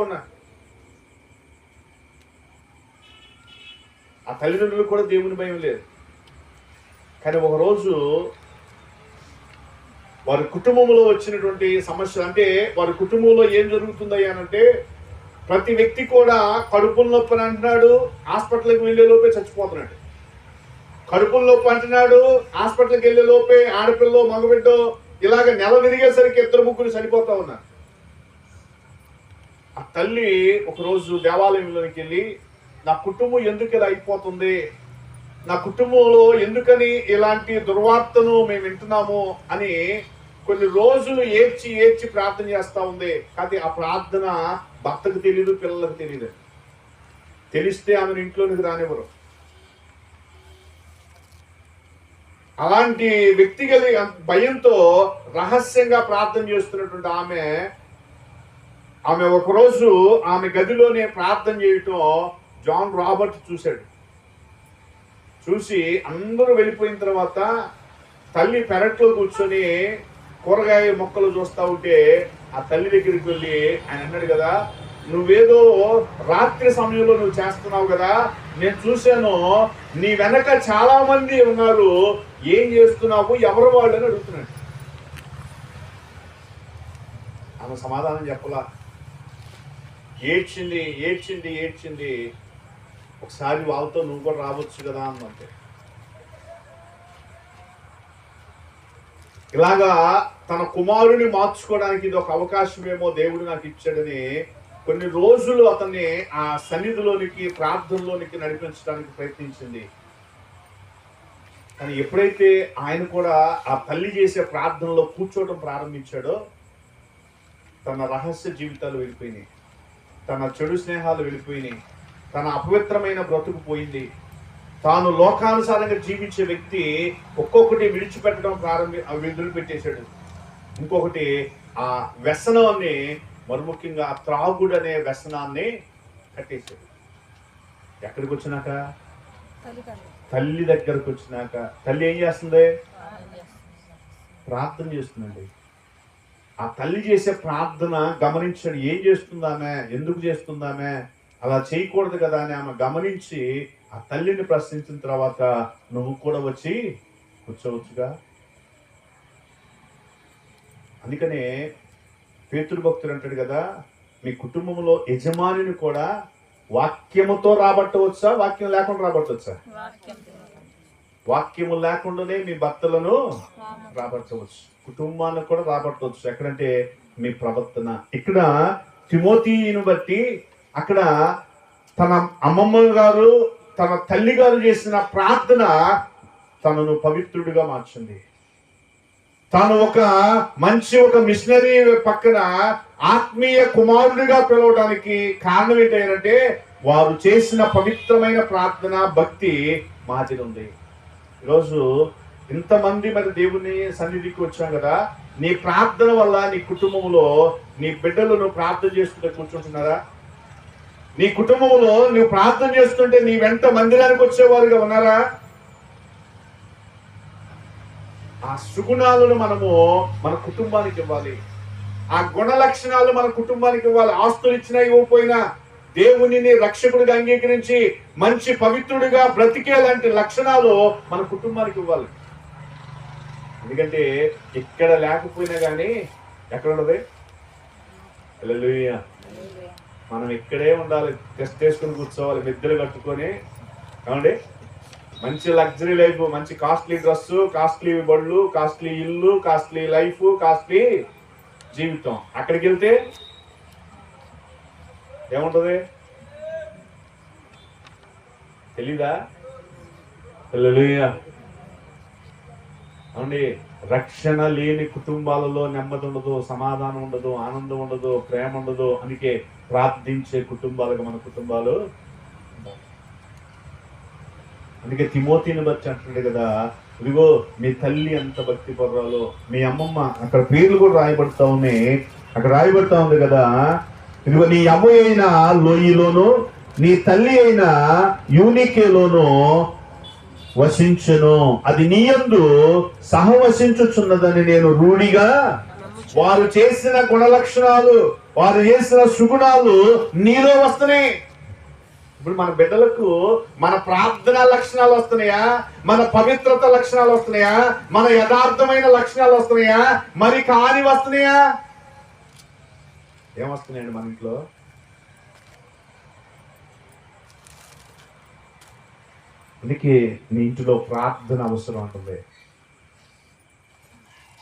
ఉన్నా ఆ తల్లిదండ్రులకు కూడా దేవుని భయం లేదు. కానీ ఒకరోజు వారి కుటుంబంలో వచ్చినటువంటి సమస్య అంటే వారి కుటుంబంలో ఏం జరుగుతుందయ్యా అంటే ప్రతి వ్యక్తి కూడా కడుపుల నొప్పి అని అంటున్నాడు హాస్పిటల్కి వెళ్ళే లోపే చచ్చిపోతున్నాడు. కడుపుల నొప్పి అంటున్నాడు హాస్పిటల్కి వెళ్ళే లోపే ఆడపిల్లో మగబిడ్డో ఇలాగ నెల విరిగేసరికి ఇద్దరు ముగ్గురు చనిపోతా ఉన్నారు. ఆ తల్లి ఒకరోజు దేవాలయంలోకి వెళ్ళి నా కుటుంబం ఎందుకు ఇలా అయిపోతుంది? నా కుటుంబంలో ఎందుకని ఇలాంటి దుర్వార్తను మేము వింటున్నాము? అని కొన్ని రోజులు ఏడ్చి ఏడ్చి ప్రార్థన చేస్తూ ఉంది. కానీ ఆ ప్రార్థన భర్తకు తెలియదు పిల్లలకు తెలియదు తెలిస్తే ఆమెను ఇంట్లోనికి రానివ్వరు. అలాంటి వ్యక్తి భయంతో రహస్యంగా ప్రార్థన చేస్తున్నటువంటి ఆమె ఆమె ఒకరోజు ఆమె గదిలోనే ప్రార్థన చేయటం జాన్ రాబర్ట్ చూశాడు. చూసి అందరూ వెళ్ళిపోయిన తర్వాత తల్లి పెరట్లో కూర్చొని కూరగాయ మొక్కలు చూస్తా ఉంటే ఆ తల్లి దగ్గరికి వెళ్ళి ఆయన అన్నాడు కదా నువ్వేదో రాత్రి సమయంలో నువ్వు చేస్తున్నావు కదా నేను చూశాను నీ వెనక చాలా మంది ఉన్నారు ఏం చేస్తున్నావు ఎవరు వాళ్ళు? అని అడుగుతున్నాడు. ఆమె సమాధానం చెప్పలా. ఏడ్చింది ఏడ్చింది ఏడ్చింది. ఒకసారి వాళ్ళతో నువ్వు కూడా రావచ్చు కదా అన్నంతే ఇలాగా తన కుమారుని మార్చుకోవడానికి ఇది ఒక అవకాశమేమో దేవుడు నాకు ఇచ్చాడని కొన్ని రోజులు అతన్ని ఆ సన్నిధిలోనికి ప్రార్థనలోనికి నడిపించడానికి ప్రయత్నించింది. కానీ ఎప్పుడైతే ఆయన కూడా ఆ తల్లి చేసే ప్రార్థనలో కూర్చోవడం ప్రారంభించాడో తన రహస్య జీవితాలు వెళ్ళిపోయినాయి. తన చెడు స్నేహాలు వెళ్ళిపోయినాయి తన అపవిత్రమైన బ్రతుకు పోయింది. తాను లోకానుసారంగా జీవించే వ్యక్తి ఒక్కొక్కటి విడిచిపెట్టడం ప్రారంభి వదిలిపెట్టేశాడు ఇంకొకటి ఆ వ్యసనాన్ని మరి ముఖ్యంగా ఆ త్రాగుడు అనే వ్యసనాన్ని కట్టేశాడు. ఎక్కడికి వచ్చినాక తల్లి దగ్గరకు వచ్చినాక తల్లి ఏం చేస్తుంది. ప్రార్థన చేస్తుందండి. ఆ తల్లి చేసే ప్రార్థన గమనించండి. ఏం చేస్తుందామె? ఎందుకు చేస్తుందామె? అలా చేయకూడదు కదా అని ఆమె గమనించి ఆ తల్లిని ప్రశ్నించిన తర్వాత నువ్వు కూడా వచ్చి కూర్చోవచ్చుగా. అందుకనే పేతురు భక్తుడు అంటాడు కదా మీ కుటుంబంలో యజమానిని కూడా వాక్యముతో రాబట్టవచ్చా? వాక్యం లేకుండా రాబట్టవచ్చా? వాక్యము లేకుండానే మీ భర్తలను రాబట్టవచ్చు. కుటుంబాన్ని కూడా రాబట్టవచ్చు. ఎక్కడంటే మీ ప్రవర్తన. ఇక్కడ తిమోతిని బట్టి అక్కడ తన అమ్మమ్మ గారు తన తల్లి గారు చేసిన ప్రార్థన తనను పవిత్రుడిగా మార్చింది. తాను ఒక మంచి ఒక మిషనరీ పక్కన ఆత్మీయ కుమారుడిగా పిలవడానికి కారణం ఏంటంటే వారు చేసిన పవిత్రమైన ప్రార్థన భక్తి మాదిరి ఉంది. ఈరోజు ఇంతమంది మరి దేవుని సన్నిధికి వచ్చాం కదా నీ ప్రార్థన వల్ల నీ కుటుంబంలో నీ బిడ్డలు నువ్వు ప్రార్థన చేసుకుంటే కూర్చుంటున్నారా? నీ కుటుంబంలో నువ్వు ప్రార్థన చేస్తుంటే నీ వెంట మందిరానికి వచ్చేవారుగా ఉన్నారా? ఆ సుగుణాలను మనము మన కుటుంబానికి ఇవ్వాలి. ఆ గుణ లక్షణాలు మన కుటుంబానికి ఇవ్వాలి. ఆస్తులు ఇచ్చినా ఇవ్వకపోయినా దేవునిని రక్షకుడిగా అంగీకరించి మంచి పవిత్రుడిగా బ్రతికే లాంటి లక్షణాలు మన కుటుంబానికి ఇవ్వాలి. ఎందుకంటే ఇక్కడ లేకపోయినా కానీ ఎక్కడ ఉండదు మనం ఇక్కడే ఉండాలి టెస్ట్ చేసుకుని కూర్చోవాలి మిద్దెలు కట్టుకొని. ఏమండి? మంచి లగ్జరీ లైఫ్ మంచి కాస్ట్లీ డ్రెస్ కాస్ట్లీ బళ్ళు కాస్ట్లీ ఇల్లు కాస్ట్లీ లైఫ్ కాస్ట్లీ జీవితం. అక్కడికి వెళ్తే ఏముంటది? తెలీదా? హల్లెలూయా. అవునండి రక్షణ లేని కుటుంబాలలో నెమ్మది ఉండదు సమాధానం ఉండదు ఆనందం ఉండదు ప్రేమ ఉండదు అందుకే ప్రార్థించే కుటుంబాలుగా మన కుటుంబాలు అందుకే తిమోతిని బట్టి అంటుండే కదా ఇదిగో మీ తల్లి ఎంత భక్తి పర్రాలో మీ అమ్మమ్మ అక్కడ పేర్లు కూడా రాయబడతా ఉన్నాయి. అక్కడ రాయబడతా ఉంది కదా ఇదిగో నీ అమ్మ అయిన లోయలోను నీ తల్లి అయిన యూనికేలోను వసించును. అది నీయందు సహవసించుచున్నదని నేను రూఢిగా వారు చేసిన గుణ లక్షణాలు వారు చేసిన సుగుణాలు నీలో వస్తున్నాయి. ఇప్పుడు మన బిడ్డలకు మన ప్రార్థన లక్షణాలు వస్తున్నాయా? మన పవిత్రత లక్షణాలు వస్తున్నాయా? మన యథార్థమైన లక్షణాలు వస్తున్నాయా? మరి కాని వస్తున్నాయా? ఏమొస్తున్నాయండి మన ఇంట్లో? అందుకే నీ ఇంటిలో ప్రార్థన అవసరం ఉంటుంది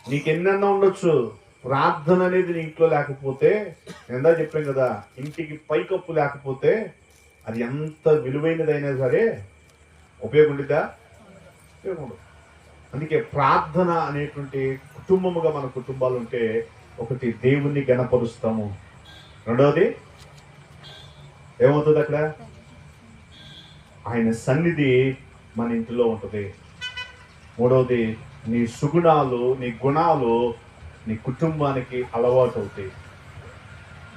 నీకు ఎన్నెన్నో ఉండొచ్చు. ప్రార్థన అనేది నీ ఇంట్లో లేకపోతే ఎందా చెప్పాం కదా ఇంటికి పైకప్పు లేకపోతే అది ఎంత విలువైనదైనా సరే ఉపయోగం ఉండిద్దా? ఉపయోగం అందుకే ప్రార్థన అనేటువంటి కుటుంబముగా మన కుటుంబాలు ఉంటే ఒకటి దేవుణ్ణి గణపరుస్తాము. రెండవది ఏమవుతుంది అక్కడ? ఆయన సన్నిధి మన ఇంటిలో ఉంటుంది. మూడవది నీ సుగుణాలు నీ గుణాలు నీ కుటుంబానికి అలవాటు అవుతాయి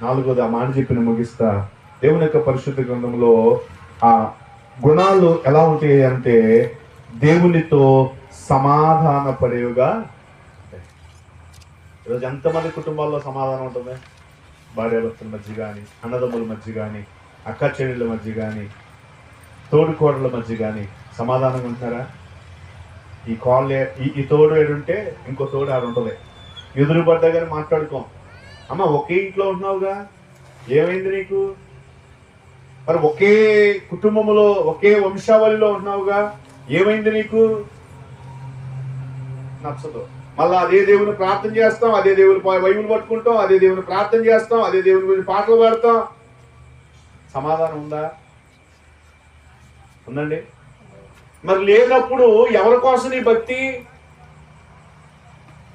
నాలుగోది ఆ మాట చెప్పిన ముగిస్తా. దేవుని యొక్క పరిశుద్ధ గ్రంథంలో ఆ గుణాలు ఎలా ఉంటాయి అంటే దేవునితో సమాధాన పడేవిగా ఈరోజు ఎంతమంది కుటుంబాల్లో సమాధానం ఉంటుంది? భార్యాభర్తల మధ్య కానీ అన్నదమ్ముల మధ్య కానీ అక్క చెల్లెళ్ళ మధ్య కానీ తోడుకోడల మధ్య కానీ సమాధానం ఉంటున్నారా? ఈ కాల్ ఈ ఈ తోడు ఏడుంటే ఇంకో తోడు ఆడు ఉంటుంది. ఎదురు పడ్డా కానీ మాట్లాడుకోం. అమ్మ ఒకే ఇంట్లో ఉంటున్నావుగా? ఏమైంది నీకు? మరి ఒకే కుటుంబంలో ఒకే వంశావళిలో ఉన్నావుగా ఏమైంది నీకు? నచ్చదు. మళ్ళీ అదే దేవుని ప్రార్థన చేస్తాం అదే దేవుని ప- పట్టుకుంటాం అదే దేవుని ప్రార్థన చేస్తాం అదే దేవుని గురించి పాటలు పాడతాం. సమాధానం ఉందా? ఉందండి. మరి లేనప్పుడు ఎవరి కోసం నీ భక్తి?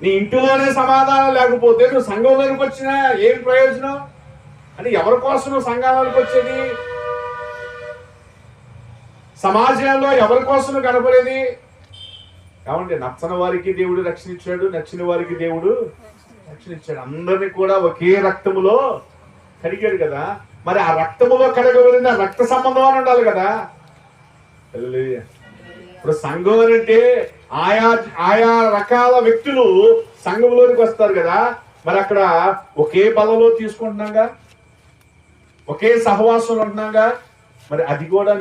నీ ఇంటిలోనే సమాధానం లేకపోతే నువ్వు సంఘంలోనికి వచ్చినా ఏం ప్రయోజనం? అని ఎవరి కోసం నువ్వు సంఘాలకు వచ్చేది? సమాజంలో ఎవరి కోసం కనపడేది? ఏమండి నచ్చని వారికి దేవుడు రక్షణ ఇచ్చాడు నచ్చిన వారికి దేవుడు రక్షణించాడు అందరినీ కూడా ఒకే రక్తములో కడిగాడు కదా. మరి ఆ రక్తములో కడగబడిన రక్త సంబంధం అని ఉండాలి కదా. ఇప్పుడు సంఘం అని అంటే ఆయా ఆయా రకాల వ్యక్తులు సంఘంలోనికి వస్తారు కదా. మరి అక్కడ ఒకే బలలో తీసుకుంటున్నాగా? ఒకే సహవాసంలో ఉంటున్నాగా? మరి అది కూడా